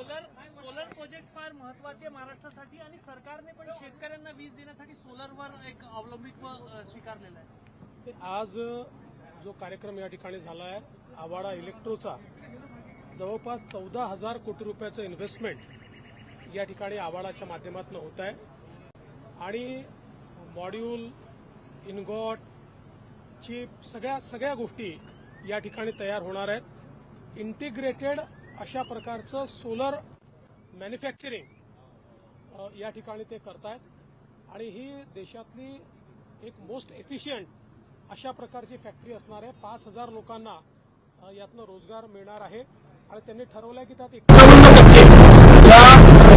Project फार महत्त्वाचे महाराष्ट्रासाठी आणि सरकारने पण शेतकऱ्यांना वीज देण्यासाठी सोलरवर एक अवलंबित्व स्वीकारलेलं आहे. आज जो कार्यक्रम या ठिकाणी झाला आहे आवाडा इलेक्ट्रोचा जवळपास चौदा हजार कोटी रुपयाचं इन्व्हेस्टमेंट या ठिकाणी आवाडाच्या माध्यमातून होत आहे. आणि मॉड्यूल इनगॉट चिप सगळ्या सगळ्या गोष्टी या ठिकाणी तयार होणार आहेत. इंटिग्रेटेड अशा प्रकारचं सोलर मॅन्युफॅक्चरिंग या ठिकाणी ते करतायत. आणि ही देशातली एक मोस्ट एफिशियंट अशा प्रकारची फॅक्टरी असणार आहे. पाच हजार लोकांना यातनं रोजगार मिळणार आहे. आणि त्यांनी ठरवलंय की त्यात एकावन्न टक्के या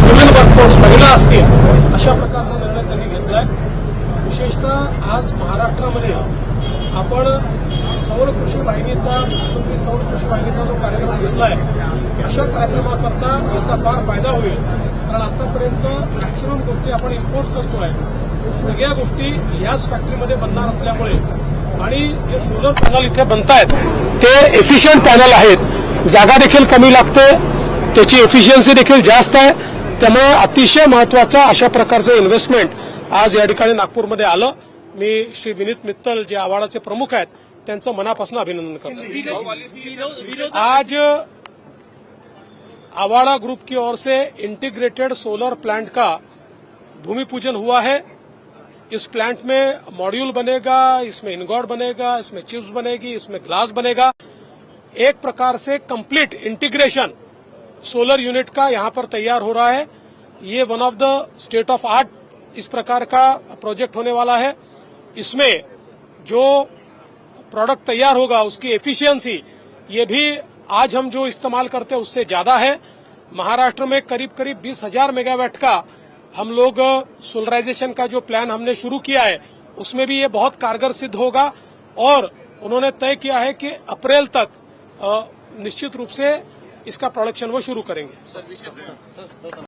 वुमेन वर्कफोर्स महिला असतील अशा प्रकारचा निर्णय त्यांनी घेतलाय. विशेषतः आज महाराष्ट्रामध्ये आपण सौर कृषी वाहिनीचा मुख्यमंत्री सौर कृषी वाहिनीचा जो कार्यक्रम घेतला आहे अशा कार्यक्रमाकरता याचा फार फायदा होईल. कारण आतापर्यंत मॅक्सिमम गोष्टी आपण इम्पोर्ट करतो आहे सगळ्या गोष्टी याच फॅक्टरीमध्ये बनणार असल्यामुळे. आणि जे सोलर पॅनल इथे बनतायत ते एफिशियंट पॅनल आहेत. जागा देखील कमी लागते. त्याची एफिशियन्सी देखील जास्त आहे. त्यामुळे अतिशय महत्वाचं अशा प्रकारचं इन्व्हेस्टमेंट आज या ठिकाणी नागपूरमध्ये आलं. मी श्री विनीत मित्तल जे आवाडाचे प्रमुख आहेत त्यांचं मनापासून अभिनंदन करतो. विरोध आज आवाड़ा ग्रुप की ओर से इंटीग्रेटेड सोलर प्लांट का भूमि पूजन हुआ है। इस प्लांट में मॉड्यूल बनेगा इसमें इनगॉड बनेगा इसमें चिप्स बनेगी इसमें ग्लास बनेगा। एक प्रकार से कंप्लीट इंटीग्रेशन सोलर यूनिट का यहाँ पर तैयार हो रहा है। ये one of the state of the इस प्रकार का प्रोजेक्ट होने वाला है। इसमें जो प्रोडक्ट तैयार होगा, उसकी एफिशिएंसी ये भी आज हम जो इस्तेमाल करते हैं, उससे ज़्यादा है। महाराष्ट्र में करीब करीब बीस हज़ार मेगावाट का हम लोग सोलराइजेशन का जो प्लान हमने शुरू किया है, उसमें भी ये बहुत कारगर सिद्ध होगा। और उन्होंने तय किया है कि अप्रैल तक निश्चित रूप से इसका प्रोडक्शन वो शुरू करेंगे।